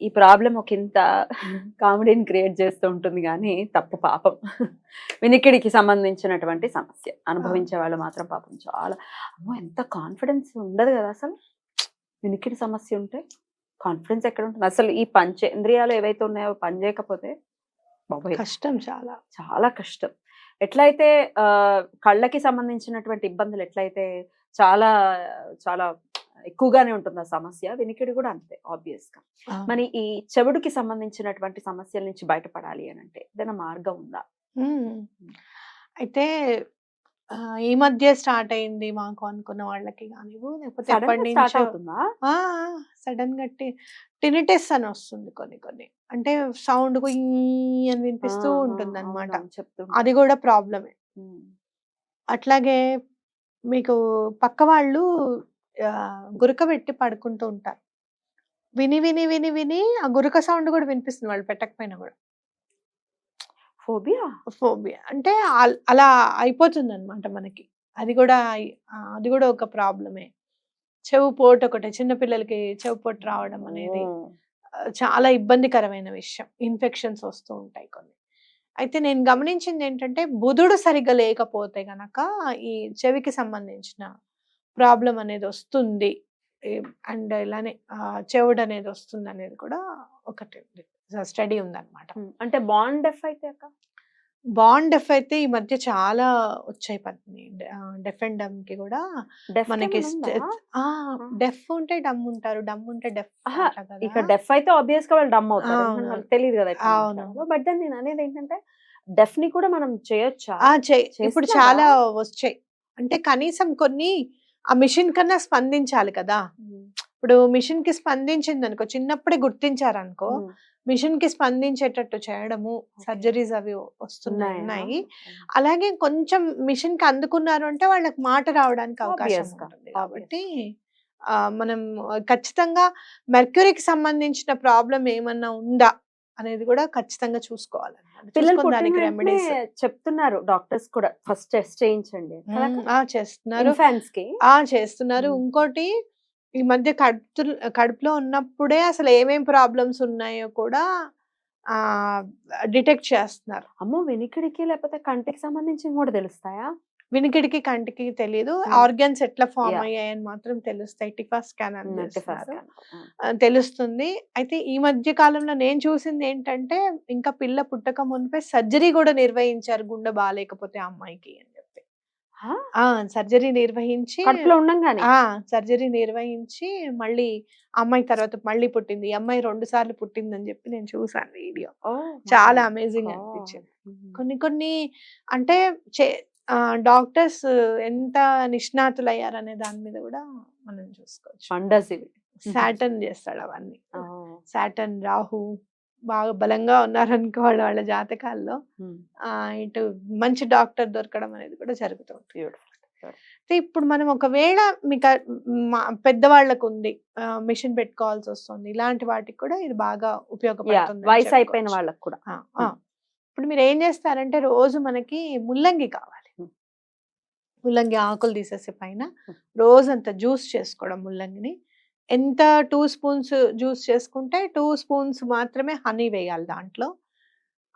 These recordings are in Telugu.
ఈ ప్రాబ్లం ఒక ఇంత కామెడీని క్రియేట్ చేస్తూ ఉంటుంది కానీ తప్పు పాపం. వినికిడికి సంబంధించినటువంటి సమస్య. అనుభవించే వాళ్ళు మాత్రం పాపం చాలా. అమ్మో ఎంత కాన్ఫిడెన్స్ ఉండదు కదా అసలు. వినికిడి సమస్య ఉంటే కాన్ఫిడెన్స్ ఎక్కడ ఉంటుంది? అసలు ఈ పంచేంద్రియాలు ఏవైతే ఉన్నాయో పని చేయకపోతే బాబోయ్. కష్టం చాలా. చాలా కష్టం. ఎట్లయితే కళ్ళకి సంబంధించినటువంటి ఇబ్బందులు ఎట్లయితే చాలా చాలా ఎక్కువగానే ఉంటుంది ఆ సమస్య వినికిడి కూడా అంతే ఆబ్వియస్గా మరి ఈ చెవుడుకి సంబంధించినటువంటి సమస్యల నుంచి బయటపడాలి అని అంటే ఏదైనా మార్గం ఉందా. అయితే ఈ మధ్య స్టార్ట్ అయింది మాకు అనుకున్న వాళ్ళకి కానివ్వు లేకపోతే ఎప్పటి నుంచో సడన్గా టినిటెస్ అని వస్తుంది కొన్ని కొన్ని. అంటే సౌండ్ అని వినిపిస్తూ ఉంటుంది అనమాట. అది కూడా ప్రాబ్లమే. అట్లాగే మీకు పక్క వాళ్ళు గురక పెట్టి పడుకుంటూ ఉంటారు విని విని విని విని ఆ గురక సౌండ్ కూడా వినిపిస్తుంది వాళ్ళు పెట్టకపోయినా కూడా. ఫోబియా? ఫోబియా. అంటే అల్- అయిపోతుంది అనమాట మనకి. అది కూడా అది కూడా ఒక ప్రాబ్లమే. చెవు పోటు ఒకటి చిన్నపిల్లలకి చెవు పోటు రావడం అనేది చాలా ఇబ్బందికరమైన విషయం. ఇన్ఫెక్షన్స్ వస్తూ ఉంటాయి కొన్ని. అయితే నేను గమనించింది ఏంటంటే బుధుడు సరిగ్గా లేకపోతే గనక ఈ చెవికి సంబంధించిన ప్రాబ్లం అనేది వస్తుంది. అండ్ ఇలానే చెవుడు అనేది వస్తుంది అనేది కూడా ఒకటి స్టడీ ఉందన్నమాట. అంటే బాండ్ డెఫ్ అయితే అక్క? బాండ్ డెఫ్ అయితే ఈ మధ్య చాలా వచ్చాయి పత్ని డెఫ్ అండ్ డమ్కి కూడా మనకి? డెఫ్ ఉంటే డమ్ ఉంటారు డమ్ ఉంటే డెఫ్ ఇక్కడ డెఫ్ అయితే ఆబ్వియస్గా వాళ్ళు డమ్ అవుతారు. తెలియదు కదా అవును. బట్ దెన్ నేను అనేది ఏంటంటే డెఫ్ని కూడా మనం చేయొచ్చా? ఇప్పుడు? చాలా వచ్చాయి. అంటే కనీసం కొన్ని ఆ మిషన్ కన్నా స్పందించాలి కదా. ఇప్పుడు మిషన్కి స్పందించింది అనుకో చిన్నప్పుడే గుర్తించారు అనుకో ఉమ్. మిషన్కి స్పందించేటట్టు చేయడము సర్జరీస్ అవి వస్తున్నాయి అలాగే కొంచెం మిషన్కి అందుకున్నారు అంటే వాళ్ళకి మాట రావడానికి అవకాశం ఉంటుంది కాబట్టి మనం ఖచ్చితంగా మెర్క్యూరీకి సంబంధించిన ప్రాబ్లం ఏమన్నా ఉందా? అనేది కూడా ఖచ్చితంగా చూసుకోవాలి పిల్లలు చూసుకొని దానికి రెమెడీస్ చెప్తున్నారు డాక్టర్స్ కూడా ఫస్ట్ టెస్ట్ చేయించండి. చేస్తున్నారు. ఇన్ఫాన్స్కి ఆ చేస్తున్నారు. ఇంకోటి ఈ మధ్య కడుపు కడుపులో ఉన్నప్పుడే అసలు ఏమేం ప్రాబ్లమ్స్ ఉన్నాయో కూడా ఆ డిటెక్ట్ చేస్తున్నారు. అమ్మో వినికిడికి లేకపోతే కంటికి సంబంధించి కూడా తెలుస్తాయా? వినికిడికి కంటికి తెలియదు. ఆర్గన్స్ ఎట్లా ఫామ్. అయ్యాయని మాత్రం తెలుస్తాయి. టిఫా స్కాన్ అని తెలుస్తుంది. అయితే ఈ మధ్య కాలంలో నేను చూసింది ఏంటంటే ఇంకా పిల్ల పుట్టక మునిపే సర్జరీ కూడా నిర్వహించారు గుండె బాగాలేకపోతే అమ్మాయికి అని చెప్పి. సర్జరీ నిర్వహించి సర్జరీ నిర్వహించి మళ్ళీ అమ్మాయి తర్వాత మళ్ళీ పుట్టింది. అమ్మాయి రెండు సార్లు పుట్టింది అని చెప్పి నేను చూసాను వీడియో. చాలా అమేజింగ్. అనిపించింది. కొన్ని కొన్ని అంటే డాక్టర్స్ ఎంత నిష్ణాతులు అయ్యారనే దాని మీద కూడా మనం చూసుకోవచ్చు ఇవి సాటర్న్ చేస్తాడు అవన్నీ. సాటర్న్ రాహు బాగా బలంగా ఉన్నారనుకో వాళ్ళ వాళ్ళ జాతకాల్లో ఇటు మంచి డాక్టర్ దొరకడం అనేది కూడా జరుగుతుంది. అయితే ఇప్పుడు మనం ఒకవేళ మీకు పెద్దవాళ్ళకు ఉంది మిషన్ పెట్టుకోవాల్సి వస్తుంది ఇలాంటి వాటికి కూడా ఇది బాగా ఉపయోగపడుతుంది వయసు అయిపోయిన. వాళ్ళకి కూడా. ఇప్పుడు మీరు ఏం చేస్తారంటే రోజు మనకి ముల్లంగి కావాలి. ముల్లంగి ఆకులు తీసేసి పైన. రోజంత జ్యూస్ చేసుకోవడం ముల్లంగిని. ఎంత టూ స్పూన్స్ జ్యూస్ చేసుకుంటే టూ స్పూన్స్ మాత్రమే హనీ వేయాలి దాంట్లో.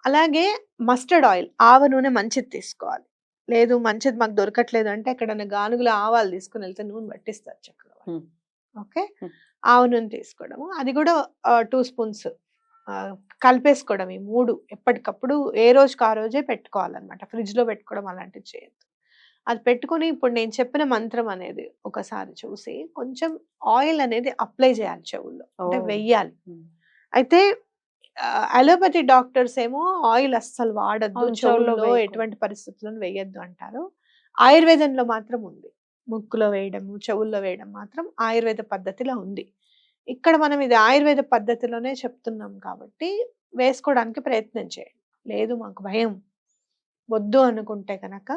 అలాగే మస్టర్డ్ ఆయిల్ ఆవ నూనె మంచిది తీసుకోవాలి. లేదు మంచిది మాకు దొరకట్లేదు అంటే ఎక్కడైనా గానుగులు ఆవాలు తీసుకుని వెళ్తే నూనె పట్టిస్తారు చక్కగా. ఓకే. ఆవ నూనె తీసుకోవడము. అది కూడా టూ స్పూన్స్ కలిపేసుకోవడం ఈ మూడు ఎప్పటికప్పుడు ఏ రోజుకి ఆ రోజే పెట్టుకోవాలన్నమాట. ఫ్రిడ్జ్లో పెట్టుకోవడం అలాంటివి చేయొద్దు. అది పెట్టుకుని ఇప్పుడు నేను చెప్పిన మంత్రం అనేది ఒకసారి చూసి కొంచెం ఆయిల్ అనేది అప్లై చేయాలి చెవుల్లో. అంటే. వెయ్యాలి. అయితే అలోపతి డాక్టర్స్ ఏమో ఆయిల్ అస్సలు వాడద్దు చెవుల్లో. ఎటువంటి పరిస్థితులను వేయొద్దు అంటారు. ఆయుర్వేదంలో మాత్రం ఉంది. ముక్కులో వేయడము చెవుల్లో వేయడం మాత్రం ఆయుర్వేద పద్ధతిలో ఉంది. ఇక్కడ మనం ఇది ఆయుర్వేద పద్ధతిలోనే చెప్తున్నాం కాబట్టి వేసుకోవడానికి ప్రయత్నం చేయండి. లేదు మాకు భయం. వద్దు అనుకుంటే కనుక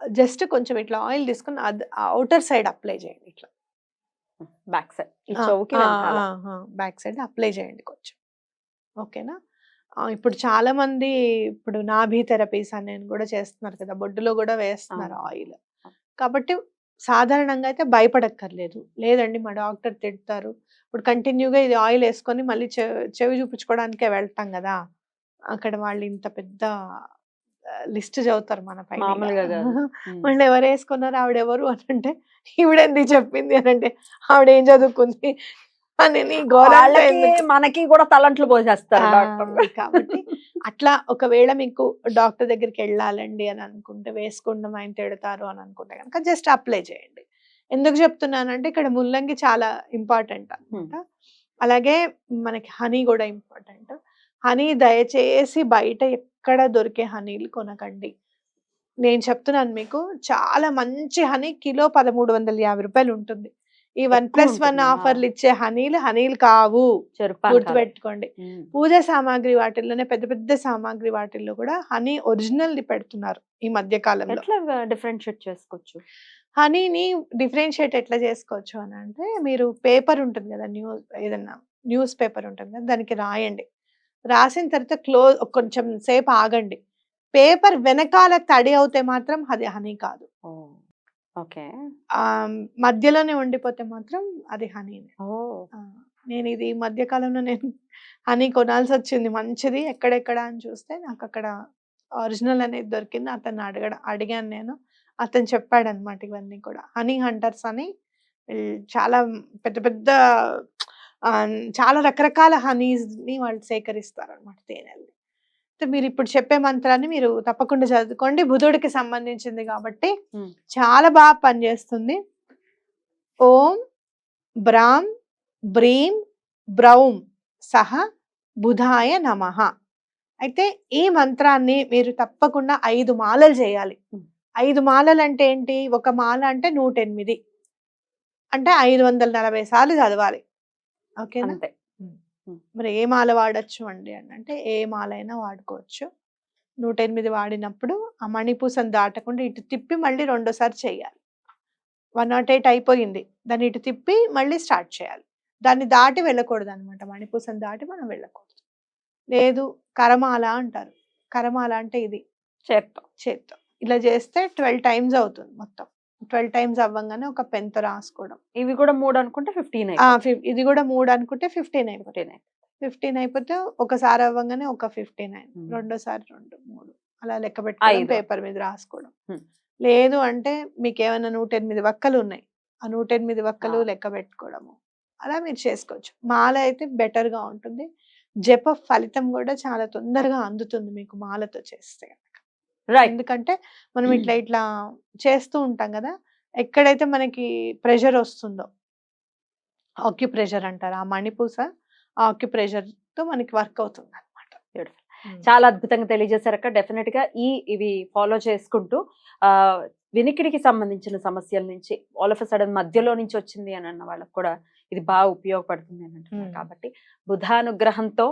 జస్ట్ కొంచెం ఇట్లా ఆయిల్ తీసుకుని అది అవుటర్ సైడ్ అప్లై చేయండి ఇట్లా. Back side. Back side apply చేయండి కొంచెం. ఓకేనా? ఇప్పుడు చాలా మంది ఇప్పుడు నాభి థెరపీస్ అని కూడా చేస్తున్నారు కదా బొడ్డులో కూడా వేస్తున్నారు. ఆయిల్. కాబట్టి సాధారణంగా అయితే భయపడక్కర్లేదు. లేదండి మా డాక్టర్ తిడతారు. ఇప్పుడు కంటిన్యూగా ఇది ఆయిల్ వేసుకొని మళ్ళీ చెవి చూపించుకోవడానికే వెళ్తాం కదా అక్కడ వాళ్ళు ఇంత పెద్ద లిస్ట్ చదువుతారు మన పైన. మళ్ళీ ఎవరు వేసుకున్నారు ఆవిడ ఎవరు అని అంటే ఈవిడెందుకు చెప్పింది? అని అంటే ఆవిడ ఏం చదువుకుంది? అని? మనకి కూడా తలంట్లు పోసేస్తారు కాబట్టి అట్లా ఒకవేళ మీకు డాక్టర్ దగ్గరికి వెళ్ళాలండి అని అనుకుంటే వేసుకుందాం ఆయన తిడతారు అని అనుకుంటే కనుక జస్ట్ అప్లై చేయండి. ఎందుకు చెప్తున్నానంటే ఇక్కడ ముల్లంగి చాలా ఇంపార్టెంట్ అనమాట అలాగే మనకి హనీ కూడా ఇంపార్టెంట్. హనీ దయచేసి బయట ఎక్కడ దొరికే హనీలు కొనకండి. నేను చెప్తున్నాను మీకు చాలా మంచి హనీ కిలో పదమూడు వందల యాభై రూపాయలు ఉంటుంది. ఈ వన్ ప్లస్ వన్? ఆఫర్లు ఇచ్చే హనీలు హనీలు కావు. గుర్తుపెట్టుకోండి. పూజ సామాగ్రి వాటిల్లోనే పెద్ద పెద్ద సామాగ్రి వాటిల్లో కూడా హనీ ఒరిజినల్ ది పెడుతున్నారు ఈ మధ్య కాలంలో. డిఫరెన్షియేట్ చేసుకోవచ్చు? హనీని డిఫరెన్షియేట్ ఎట్లా చేసుకోవచ్చు అని అంటే మీరు పేపర్ ఉంటుంది కదా న్యూస్ ఏదన్నా న్యూస్ పేపర్ ఉంటుంది కదా దానికి రాయండి. రాసిన తర్వాత క్లోజ్ కొంచెం సేపు ఆగండి. పేపర్ వెనకాల తడి అవుతే మాత్రం అది హనీ కాదు. ఓకే. మధ్యలోనే ఉండిపోతే మాత్రం అది ఆ, నేను ఇది ఈ మధ్య కాలంలో నేను హనీ కొనాల్సి వచ్చింది. మంచిది ఎక్కడెక్కడ అని చూస్తే నాకు అక్కడ ఒరిజినల్ అనేది దొరికింది. అతను అడగడ అడిగాను నేను. అతను చెప్పాడు అనమాట ఇవన్నీ కూడా. హనీ హంటర్స్ అని. చాలా పెద్ద పెద్ద చాలా రకరకాల హనీస్ని వాళ్ళు సేకరిస్తారు అనమాట తేనెల్ని. అయితే మీరు ఇప్పుడు చెప్పే మంత్రాన్ని మీరు తప్పకుండా చదువుకోండి. బుధుడికి సంబంధించింది కాబట్టి. చాలా బాగా పనిచేస్తుంది. ఓం బ్రాం బ్రీం బ్రౌం సహ బుధాయ నమః. అయితే ఈ మంత్రాన్ని మీరు తప్పకుండా ఐదు మాలలు చేయాలి. ఐదు మాలలు అంటే ఏంటి? ఒక మాల అంటే నూట ఎనిమిది అంటే ఐదు వందల నలభై సార్లు చదవాలి. అంతే. మరి ఏ మాల వాడచ్చు అండి అని అంటే ఏ మాల అయినా వాడుకోవచ్చు. నూట ఎనిమిది వాడినప్పుడు ఆ మణిపూసను దాటకుండా ఇటు తిప్పి మళ్ళీ రెండోసారి చేయాలి. వన్ నాట్ ఎయిట్ అయిపోయింది. దాన్ని ఇటు తిప్పి మళ్ళీ స్టార్ట్ చేయాలి. దాన్ని దాటి వెళ్ళకూడదు అనమాట మణిపూసను దాటి మనం వెళ్ళకూడదు. లేదు కరమాల అంటారు. కరమాల అంటే ఇది. చేత్తో. చేత్తో. ఇలా చేస్తే ట్వెల్వ్ టైమ్స్ అవుతుంది మొత్తం. ట్వెల్వ్ టైమ్స్ అవ్వగానే ఒక పెన్తో రాసుకోవడం. ఇవి కూడా మూడు అనుకుంటే ఫిఫ్టీన్ ఇది కూడా మూడు అనుకుంటే ఫిఫ్టీన్ అయిపోతుంది ఫిఫ్టీన్ ఫిఫ్టీన్ అయిపోతే ఒకసారి అవ్వగానే ఒక ఫిఫ్టీ నైన్ Hmm. రెండోసారి రెండు మూడు. అలా లెక్క పెట్టుకోవడం. పేపర్ మీద రాసుకోవడం. లేదు అంటే మీకు ఏమైనా నూట ఎనిమిది వక్కలు ఉన్నాయి. ఆ నూట ఎనిమిది వక్కలు. లెక్క పెట్టుకోవడము. అలా మీరు చేసుకోవచ్చు. మాల అయితే better గా ఉంటుంది. జప ఫలితం కూడా చాలా తొందరగా అందుతుంది మీకు మాలతో చేస్తే. ఎందుకంటే మనం ఇట్లా ఇట్లా చేస్తూ ఉంటాం కదా! ఎక్కడైతే మనకి ప్రెషర్ వస్తుందో ఆక్యుప్రెషర్ అంటారు ఆ మణిపూస ఆ ఆక్యుప్రెషర్తో మనకి వర్క్ అవుతుంది అనమాట. చాలా అద్భుతంగా తెలియజేశారక్క. డెఫినెట్గా ఈ ఇవి ఫాలో చేసుకుంటూ ఆ వినికిడికి సంబంధించిన సమస్యల నుంచి ఆల్ ఆఫ్ సడన్ మధ్యలో నుంచి వచ్చింది అని అన్న వాళ్ళకి కూడా ఇది బాగా ఉపయోగపడుతుంది అని అంటున్నారు. కాబట్టి బుధానుగ్రహంతో